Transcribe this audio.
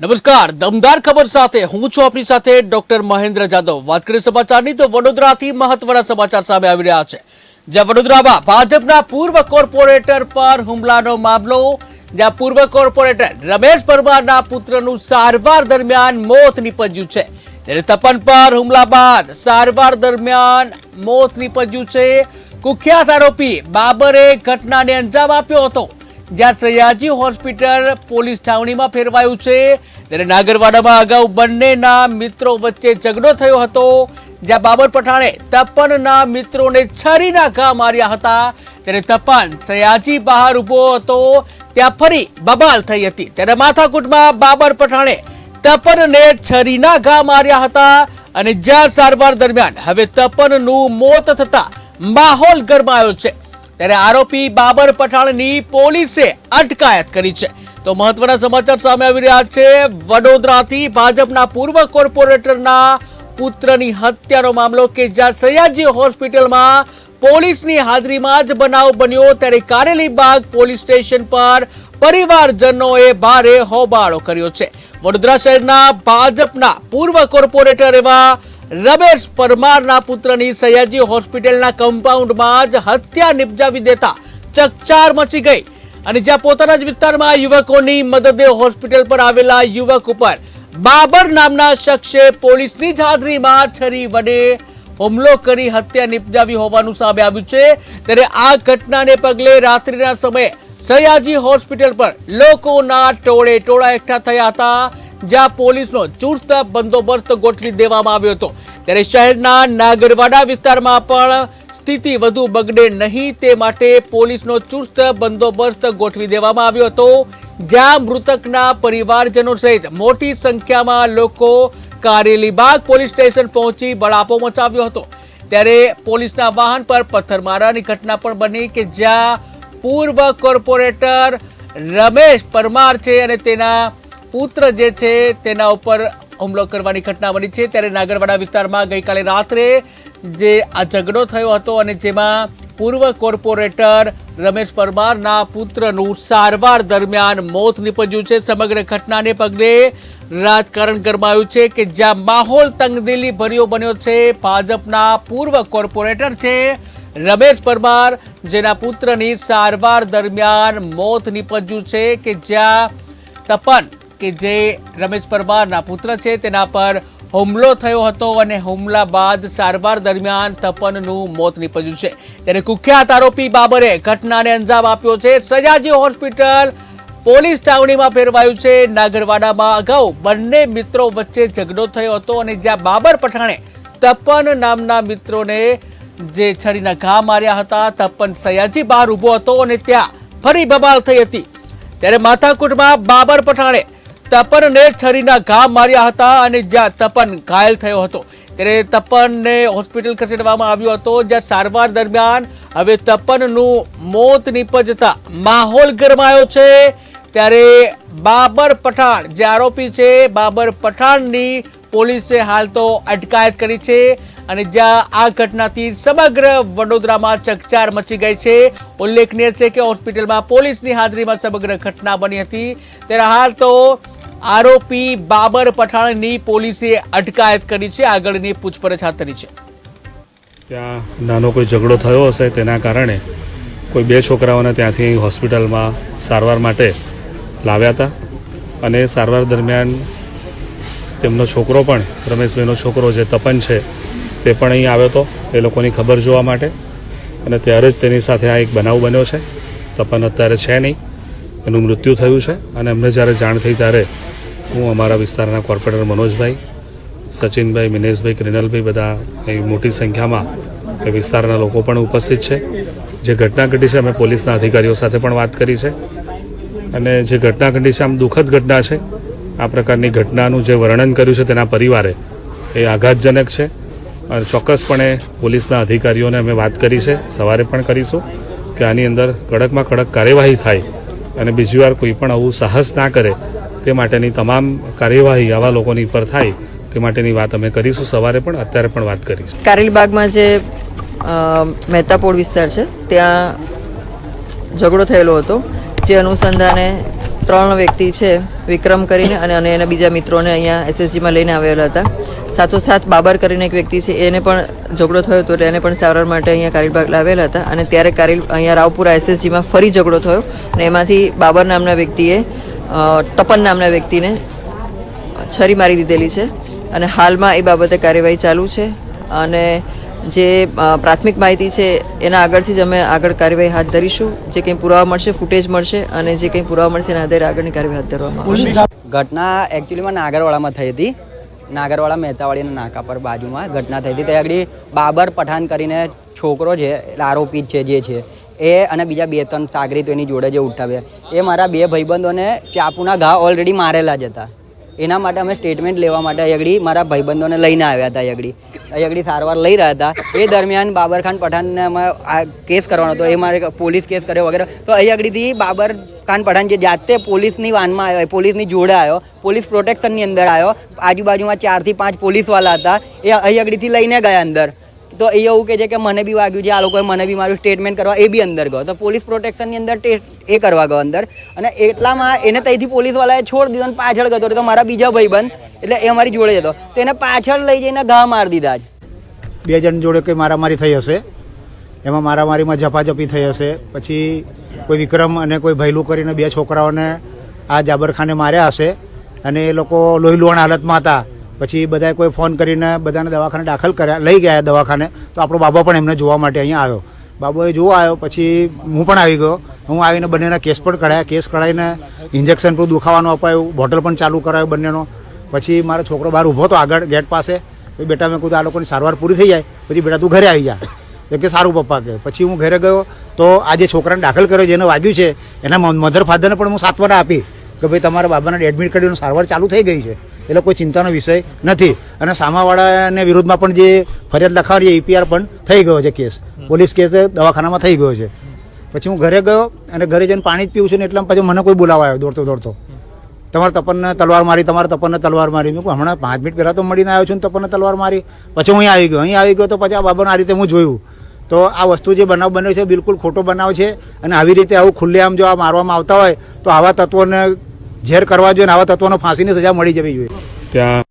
નમસ્કાર, દમદાર ખબર સાથે હું છું આપની સાથે ડોક્ટર મહેન્દ્ર જાદવ. વાત કરીએ સમાચારની તો વડોદરાથી મહત્વના સમાચાર સામે આવી રહ્યા છે. જ્યાં વડોદરામાં ભાજપના પૂર્વ કોર્પોરેટર પર હુમલાનો મામલો, જ્યાં પૂર્વ કોર્પોરેટર રમેશ પરમારના પુત્રનું સારવાર દરમિયાન મોત નીપજ્યું છે. ત્યારે તપન પર હુમલા બાદ સારવાર દરમિયાન મોત નીપજ્યું છે. કુખ્યાત આરોપી બાબરે ઘટનાને અંજામ આપ્યો હતો. જ્યાં સયાજી હોસ્પિટલ પોલીસ છાવણીમાં ફેરવાયું છે. ત્યારે નાગરવાડામાં અગાઉ બંનેના મિત્રો વચ્ચે ઝઘડો થયો હતો. જ્યાં બાબર પઠાણે તપનના મિત્રોને છરીના ઘા માર્યા હતા. ત્યારે તપન સયાજી બહાર ઊભો હતો. ત્યાં ફરી બબાલ થઈ હતી. ત્યારે માથાકૂટમાં બાબર પઠાણે તપનને છરીના ઘા માર્યા હતા અને જ્યાં સારવાર દરમિયાન હવે તપનનું મોત થતા માહોલ ગરમાયો છે. ત્યારે આરોપી બાબર પઠાણની પોલીસે અટકાયત કરી છે. તો મહત્વના સમાચાર સામે આવી રહ્યા છે. વડોદરાથી ભાજપના પૂર્વ કોર્પોરેટરના પુત્રની હત્યાનો મામલો કે જ્યાં સયાજી હોસ્પિટલમાં પોલીસની હાજરીમાં જ બનાવ બન્યો ત્યારે કારેલીબાગ પોલીસ સ્ટેશન પર પરિવારજનોએ ભારે હોબાળો કર્યો છે. વડોદરા શહેરના ભાજપના પૂર્વ કોર્પોરેટર એવા રમેશ પરમારના પુત્રની સયાજી હોસ્પિટલના કમ્પાઉન્ડમાં જ હત્યા નિપજાવી દેતા ચકચાર મચી ગઈ. અને જ્યાં પોતાના જ વિસ્તારમાં યુવકોની મદદે હોસ્પિટલ પર આવેલા યુવક ઉપર બાબર નામના શખ્સે પોલીસની જ હાજરીમાં છરી વડે હુમલો કરી હત્યા નિપજાવી હોવાનું સામે આવ્યું છે. ત્યારે આ ઘટનાને પગલે રાત્રિના સમયે સયાજી હોસ્પિટલ પર લોકોના ટોળે ટોળા એકઠા થયા હતા. જ્યાં પોલીસનો ચુસ્ત બંદોબસ્ત ગોઠવી દેવામાં આવ્યો હતો. ત્યારે શહેરના નાગરવાડા વિસ્તારમાં પણ સ્થિતિ વધુ બગડે નહીં તે માટે પોલીસનો ચુસ્ત બંદોબસ્ત ગોઠવી દેવામાં આવ્યો હતો, જ્યાં મૃતકના પરિવારજનો સહિત મોટી સંખ્યામાં લોકો કારેલીબાગ પોલીસ સ્ટેશન પહોંચી બળાપો મચાવ્યો હતો. ત્યારે પોલીસના વાહન પર પથ્થરમારાની ઘટના પણ બની કે જ્યાં પૂર્વ કોર્પોરેટર રમેશ પરમાર છે અને તેના પુત્ર જે છે તેના ઉપર હુમલો કરવાની ઘટના બની છે. ત્યારે નાગરવાડા વિસ્તારમાં ગઈકાલે રાત્રે જે આ ઝઘડો થયો હતો અને જેમાં પૂર્વ કોર્પોરેટર રમેશ પરમારના પુત્રનું સારવાર દરમિયાન મોત નીપજ્યું છે. સમગ્ર ઘટનાને પગલે રાજકારણ ગરમાયું છે કે જ્યાં માહોલ તંગદિલી ભર્યો બન્યો છે. ભાજપના પૂર્વ કોર્પોરેટર છે રમેશ પરમાર, જેના પુત્રની સારવાર દરમિયાન મોત નીપજ્યું છે કે જ્યાં તપન કે જે રમેશ પરમારના પુત્ર છે, તેના પર હુમલો થયો હતો અને હુમલા બાદ સારવાર દરમિયાન તપનનું મોત નીપજ્યું છે. ત્યારે કુખ્યાત આરોપી બાબરે ઘટનાને અંજામ આપ્યો છે. સયાજી હોસ્પિટલ પોલીસ છાવણીમાં ફેરવાયું છે. નાગરવાડામાં અગાઉ બંને મિત્રો વચ્ચે ઝઘડો થયો હતો અને જ્યાં બાબર પઠાણે તપન નામના મિત્રોને જે છરીના ઘા માર્યા હતા, તપન સયાજી બહાર ઊભો હતો અને ત્યાં ફરી બબાલ થઈ હતી. ત્યારે માથાકૂટમાં બાબર પઠાણે તપનને છરીના ઘા માર્યા હતા અને જ્યાં તપન ઘાયલ થયો હતો. ત્યારે તપનને હોસ્પિટલ ખસેડવામાં આવ્યો હતો, જ્યાં સારવાર દરમિયાન હવે તપનનું મોત નીપજતા માહોલ ગરમાયો છે. ત્યારે બાબર પઠાણ, જે આરોપી છે, બાબર પઠાણની પોલીસે હાલ તો અટકાયત કરી છે અને જ્યાં આ ઘટનાથી સમગ્ર વડોદરામાં ચકચાર મચી ગઈ છે. ઉલ્લેખનીય છે કે હોસ્પિટલમાં પોલીસની હાજરીમાં સમગ્ર ઘટના બની હતી. ત્યારે હાલ તો આરોપી બાબર પઠાણની પોલીસે અટકાયત કરી છે, આગળની પૂછપરછ હાથ ધરી છે. ત્યાં નાનો કોઈ ઝઘડો થયો હશે તેના કારણે કોઈ બે છોકરાઓને ત્યાંથી હોસ્પિટલમાં સારવાર માટે લાવ્યા હતા અને સારવાર દરમિયાન તેમનો છોકરો પણ, રમેશભાઈનો છોકરો જે તપન છે તે પણ અહીં આવ્યો હતો, એ લોકોની ખબર જોવા માટે. અને ત્યારે જ તેની સાથે આ એક બનાવ બન્યો છે. તપન અત્યારે છે નહીં. એનું મૃત્યુ થયું છે અને એમને જ્યારે જાણ થઈ ત્યારે હું અમારા વિસ્તારના કોર્પોરેટર મનોજભાઈ, સચિનભાઈ, મિનેશભાઈ ક્રિનલભાઈ બધા અહીં મોટી સંખ્યામાં એ વિસ્તારના લોકો પણ ઉપસ્થિત છે. જે ઘટના ઘટી છે અમે પોલીસના અધિકારીઓ સાથે પણ વાત કરી છે. અને જે ઘટના ઘટી છે, આમ દુઃખદ ઘટના છે, આ પ્રકારની ઘટનાનું જે વર્ણન કર્યું છે તેના પરિવારે એ આઘાતજનક છે. અને ચોક્કસપણે પોલીસના અધિકારીઓને અમે વાત કરી છે, સવારે પણ કરીશું કે આની અંદર કડકમાં કડક કાર્યવાહી થાય. અને બીજી વાર કોઈ પણ આવું સાહસ ના કરે, તે માટેની તમામ કાર્યવાહી આવા લોકોની પર થાય, તે માટેની વાત અમે કરીશું. સવારે પણ, અત્યારે પણ વાત કરીશું. કારેલીબાગમાં જે મહેતાપોળ વિસ્તાર છે, ત્યાં ઝઘડો થયેલો હતો. જે અનુસંધાને ત્રણ વ્યક્તિ છે, વિક્રમ કરીને અને એના બીજા મિત્રોને અહીંયા એસએસજીમાં લઈને આવેલા હતા. સાથોસાથ બાબર કરીને એક વ્યક્તિ છે, એને પણ ઝઘડો થયો હતો એટલે એને પણ સારવાર માટે અહીંયા કારેલબાગ લાવેલા હતા અને ત્યારે કારેલ અહીંયા રાવપુરા એસએસજીમાં ફરી ઝઘડો થયો અને એમાંથી બાબર નામના વ્યક્તિએ તપન નામના વ્યક્તિને છરી મારી દીધેલી છે અને હાલમાં એ બાબતે કાર્યવાહી ચાલુ છે અને જે પ્રાથમિક માહિતી છે, એના આગળથી જ અમે આગળ કાર્યવાહી હાથ ધરીશું. જે કંઈ પુરાવા મળશે, ફૂટેજ મળશે અને જે કંઈ પુરાવા મળશે, એના આધારે આગળની કાર્યવાહી હાથ ધરવામાં આવશે. ઘટના એકચ્યુઅલીમાં નાગરવાડામાં થઈ હતી. નાગરવાડા મહેતાવાડીના નાકા પર બાજુમાં ઘટના થઈ હતી. ત્યાં આગળ બાબર પઠાન કરીને છોકરો છે આરોપી છે, જે છે, એ અને બીજા બે ત્રણ સાગરી તો એની જોડે જે ઉઠાવ્યા. એ મારા બે ભાઈબંધોને ચાકુના ઘા ઓલરેડી મારેલા જ હતા. એના માટે અમે સ્ટેટમેન્ટ લેવા માટે અયગડી મારા ભાઈબંધોને લઈને આવ્યા હતા અયગડી અયગડી સારવાર લઈ રહ્યા હતા. એ દરમિયાન બાબર ખાન પઠાણને અમે આ કેસ કરવાનો હતો. એ મારે પોલીસ કેસ કર્યો વગેરે. તો અહીં આગળથી બાબર ખાન પઠાણ જે જાતે પોલીસની વાનમાં આવ્યો પોલીસની જોડે આવ્યો, પોલીસ પ્રોટેક્શનની અંદર આવ્યો. આજુબાજુમાં ચારથી પાંચ પોલીસવાળા હતા. એ અહીં આગળથી લઈને ગયા અંદર. તો એ એવું કે છે કે મને બી વાગ્યું છે, આ લોકોએ મને બી મારું સ્ટેટમેન્ટ કરવા, એ બી અંદર ગયો. તો પોલીસ પ્રોટેક્શનની અંદર ટેસ્ટ એ કરવા ગયો અંદર. અને એટલામાં એને ત્યાંથી પોલીસવાળાએ છોડ દીધો અને પાછળ ગયો તો મારા બીજા ભાઈબંધ એટલે એ અમારી જોડે જતો. તો એને પાછળ લઈ જઈને ઘા મારી દીધા જ બે જણ જોડે કંઈ મારામારી થઈ હશે? એમાં મારામારીમાં ઝપાઝપી થઈ હશે? પછી કોઈ વિક્રમ અને કોઈ ભૈલું કરીને બે છોકરાઓને આ જાબરખાને માર્યા હશે અને એ લોકો લોહી લોણ હાલતમાં હતા. પછી બધાએ કોઈ ફોન કરીને બધાને દવાખાને દાખલ કર્યા, લઈ ગયા દવાખાને. તો આપણો બાબો પણ એમને જોવા માટે અહીંયા આવ્યો. બાબોએ જોવા આવ્યો, પછી હું પણ આવી ગયો. હું આવીને બંનેના કેસ પણ કઢાયા. કેસ કઢાવીને ઇન્જેક્શન પણ દુખાવાનું અપાયું. બોટલ પણ ચાલુ કરાયો બંનેનો. પછી મારો છોકરો બહાર ઊભો હતો આગળ ગેટ પાસે. બેટા, મેં કીધું આ લોકોની સારવાર પૂરી થઈ જાય. પછી બેટા, તું ઘરે આવી જા. એટલે કે સારું પપ્પા કે. પછી હું ઘરે ગયો. તો આ જે છોકરાને દાખલ કર્યો જેને વાગ્યું છે, એના મધર ફાધરને પણ હું સાંત્વના આપી કે ભાઈ તમારા બાબાને એડમિટ કરીને સારવાર ચાલુ થઈ ગઈ છે. એટલે કોઈ ચિંતાનો વિષય નથી. અને સામાવાળાને વિરોધમાં પણ જે ફરિયાદ લખાવી એપીઆર પણ થઈ ગયો છે કેસ. પોલીસ કેસ દવાખાનામાં થઈ ગયો છે. પછી હું ઘરે ગયો અને ઘરે જઈને પાણી જ પીવું છું ને એટલે પછી મને કોઈ બોલાવાયો દોડતો દોડતો. તમારે તપનને તલવાર મારી, તમારે તપનને તલવાર મારી. મેં હમણાં પાંચ મિનિટ પહેલાં તો મળીને આવ્યો છું ને તપનને તલવાર મારી. પછી હું અહીં આવી ગયો. અહીં આવી ગયો તો પછી આ બાબાને આ રીતે હું જોયું. તો આ વસ્તુ જે બનાવ બન્યો છે બિલકુલ ખોટો બનાવ છે અને આવી રીતે આવું ખુલ્લેઆમ જો આ મારવામાં આવતા હોય તો આવા તત્વોને ઝેર કરવા જોઈએ અને આવા તત્વોને ફાંસીની સજા મળી જવી જોઈએ. ત્યાં